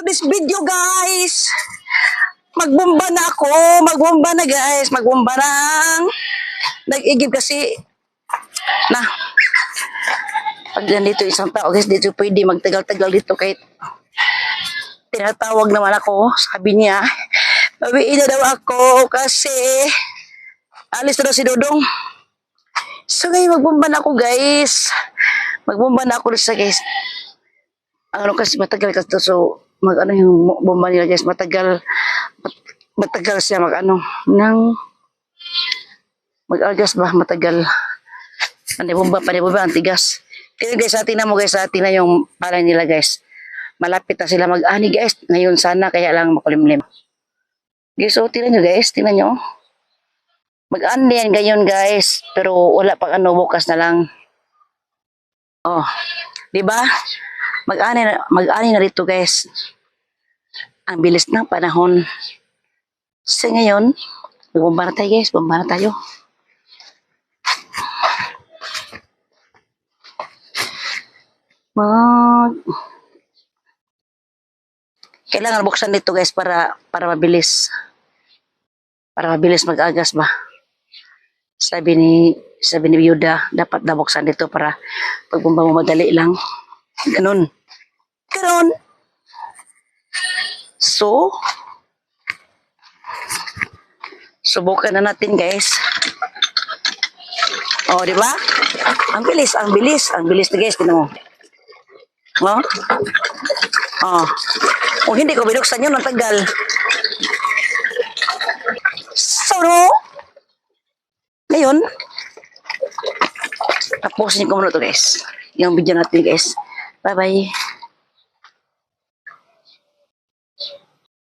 to this video, guys. Magbomba na ako. Magbomba na, guys. Magbomba na. Nag-igib kasi. Na. Pag nandito isang tao, guys, dito pwede magtagal-tagal dito kahit tinatawag naman ako. Sabi niya, bawiin na daw ako kasi alis na daw si Dodong. So ngayon, magbomba na ako, guys. Magbomba na ako sa guys. Ano kasi matagal kasi so mag ano yung bomba nila guys, matagal mat- matagal siya mag ano nang mag-agas ba matagal. Ano bomba pa bomba ang tigas. Kaya guys, sa tingnan mo guys, sa tingnan yung palay nila guys. Malapit na sila mag-ani guys. Ngayon sana kaya lang makulimlim. Guys, so tingnan nyo guys, tingnan nyo. Mag-ani yan ngayon guys. Pero wala pang ano, bukas na lang. Oh, di ba? Mag-ani na, mag-ani na rito guys. Ang bilis ng panahon. Sa ngayon, magbomba na tayo guys, bomba na tayo. Mag... Kailangan buksan dito guys para para mabilis. Para mabilis mag-agas ba. Sabi ni sabi ni Yuda, dapat nabuksan dito para pagbomba mo madali lang. Ganun. Ganun. So, subukan na natin guys. Oh, di ba? Ang bilis, ang bilis, ang bilis na guys, tinan mo. Oh? Oh. Kung hindi ko binuksan yun, ang tagal. So, no? Ngayon, tapusin ko muna to guys. Yung video natin guys. Bye-bye.